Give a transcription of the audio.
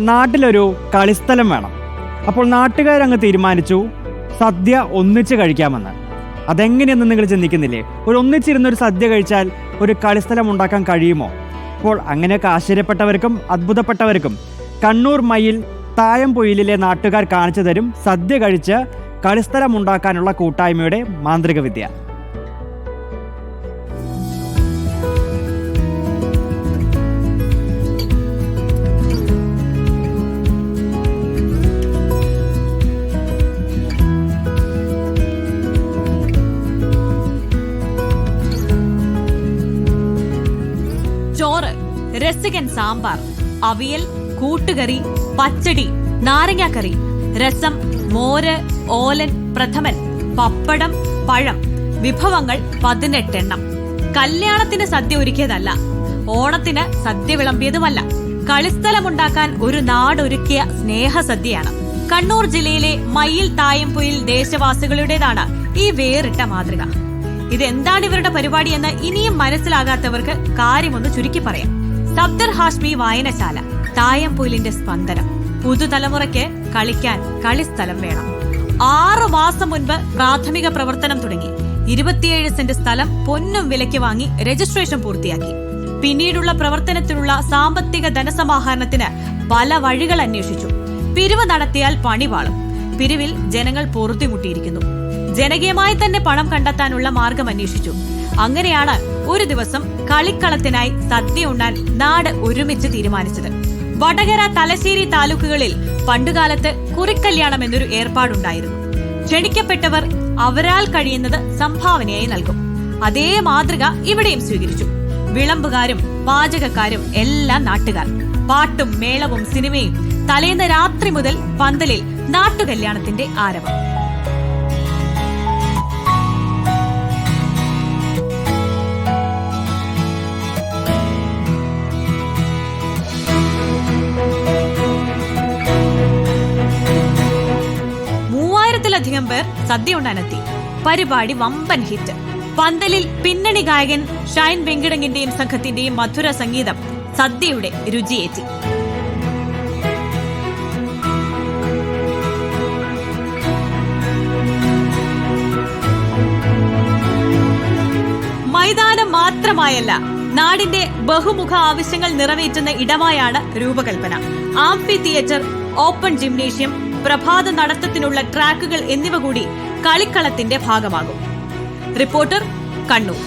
നാട്ടിലൊരു കളിസ്ഥലം വേണം. അപ്പോൾ നാട്ടുകാരങ്ങ് തീരുമാനിച്ചു സദ്യ ഒന്നിച്ച് കഴിക്കാമെന്ന്. അതെങ്ങനെയെന്ന് നിങ്ങൾ ചിന്തിക്കുന്നില്ലേ? ഒരു ഒന്നിച്ചിരുന്ന് ഒരു സദ്യ കഴിച്ചാൽ ഒരു കളിസ്ഥലം ഉണ്ടാക്കാൻ കഴിയുമോ? അപ്പോൾ അങ്ങനെയൊക്കെ ആശ്ചര്യപ്പെട്ടവർക്കും അത്ഭുതപ്പെട്ടവർക്കും കണ്ണൂർ മയിൽ തായംപൊയിലിലെ നാട്ടുകാർ കാണിച്ചു തരും സദ്യ കഴിച്ച് കളിസ്ഥലം ഉണ്ടാക്കാനുള്ള കൂട്ടായ്മയുടെ മാന്ത്രിക വിദ്യ ചോറ് രസികൻ സാമ്പാർ അവിയൽ കൂട്ടുകറി പച്ചടി നാരങ്ങാക്കറി രസം മോര് ഓലൻ പ്രഥമൻ പപ്പടം പഴം വിഭവങ്ങൾ പതിനെട്ടെണ്ണം കല്യാണത്തിന് സദ്യ ഒരുക്കിയതല്ല ഓണത്തിന് സദ്യ വിളമ്പിയതുമല്ല. കളിസ്ഥലമുണ്ടാക്കാൻ ഒരു നാടൊരുക്കിയ സ്നേഹസദ്യയാണ്. കണ്ണൂർ ജില്ലയിലെ മയിൽ തായംപൊയിൽ ദേശവാസികളുടേതാണ് ഈ വേറിട്ട മാതൃക. ഇതെന്താണ് ഇവരുടെ പരിപാടി എന്ന് ഇനിയും മനസ്സിലാകാത്തവർക്ക് കാര്യമൊന്ന് ചുരുക്കി പറയാം. സബ്ദർ ഹാഷ്മി വായനശാല തായംപൊയിലിന്റെ സ്പന്ദനം. പുതുതലമുറയ്ക്ക് കളിക്കാൻ കളിസ്ഥലം വേണം. ആറു മാസം മുൻപ് പ്രാഥമിക പ്രവർത്തനം തുടങ്ങി. ഇരുപത്തിയേഴ് സെന്റ് സ്ഥലം പൊന്നും വിലയ്ക്ക് വാങ്ങി രജിസ്ട്രേഷൻ പൂർത്തിയാക്കി. പിന്നീടുള്ള പ്രവർത്തനത്തിനുള്ള സാമ്പത്തിക ധനസമാഹരണത്തിന് പല വഴികൾ അന്വേഷിച്ചു. പിരിവ് നടത്തിയാൽ പണി വാളും പിരിവിൽ ജനങ്ങൾ പൊറുതിമുട്ടിയിരിക്കുന്നു ജനകീയമായി തന്നെ പണം കണ്ടെത്താനുള്ള മാർഗം അന്വേഷിച്ചു. അങ്ങനെയാണ് ഒരു ദിവസം കളിക്കളത്തിനായി സദ്യ ഉണ്ണാൻ നാട് ഒരുമിച്ച് തീരുമാനിച്ചത്. വടകര തലശ്ശേരി താലൂക്കുകളിൽ പണ്ടുകാലത്ത് കുറിക്കല്യാണം എന്നൊരു ഏർപ്പാടുണ്ടായിരുന്നു. ക്ഷണിക്കപ്പെട്ടവർ അവരാൽ കഴിയുന്നത് സംഭാവനയായി നൽകും. അതേ മാതൃക ഇവിടെയും സ്വീകരിച്ചു. വിളമ്പുകാരും പാചകക്കാരും എല്ലാം നാട്ടുകാർ. പാട്ടും മേളവും സിനിമയും തലേന്ന് രാത്രി മുതൽ പന്തലിൽ നാട്ടുകല്യാണത്തിന്റെ ആരവം. മൂവായിരത്തിലധികം പേർ സദ്യ ഉണ്ടാനെത്തി. പരിപാടി വമ്പൻ ഹിറ്റ്. പന്തലിൽ പിന്നണി ഗായകൻ ഷൈൻ വെങ്കിടങ്ങിന്റെയും സംഘത്തിന്റെയും മധുര സംഗീതം സദ്യയുടെ രുചിയേറ്റി. മൈതാനം മാത്രമായല്ല നാടിന്റെ ബഹുമുഖ ആവശ്യങ്ങൾ നിറവേറ്റുന്ന ഇടമായാണ് രൂപകൽപ്പന. ആംഫി തിയേറ്റർ ഓപ്പൺ ജിംനേഷ്യം പ്രഭാത നടത്തത്തിനുള്ള ട്രാക്കുകൾ എന്നിവ കൂടി കളിക്കളത്തിന്റെ ഭാഗമാകും. റിപ്പോർട്ടർ കണ്ണൂർ.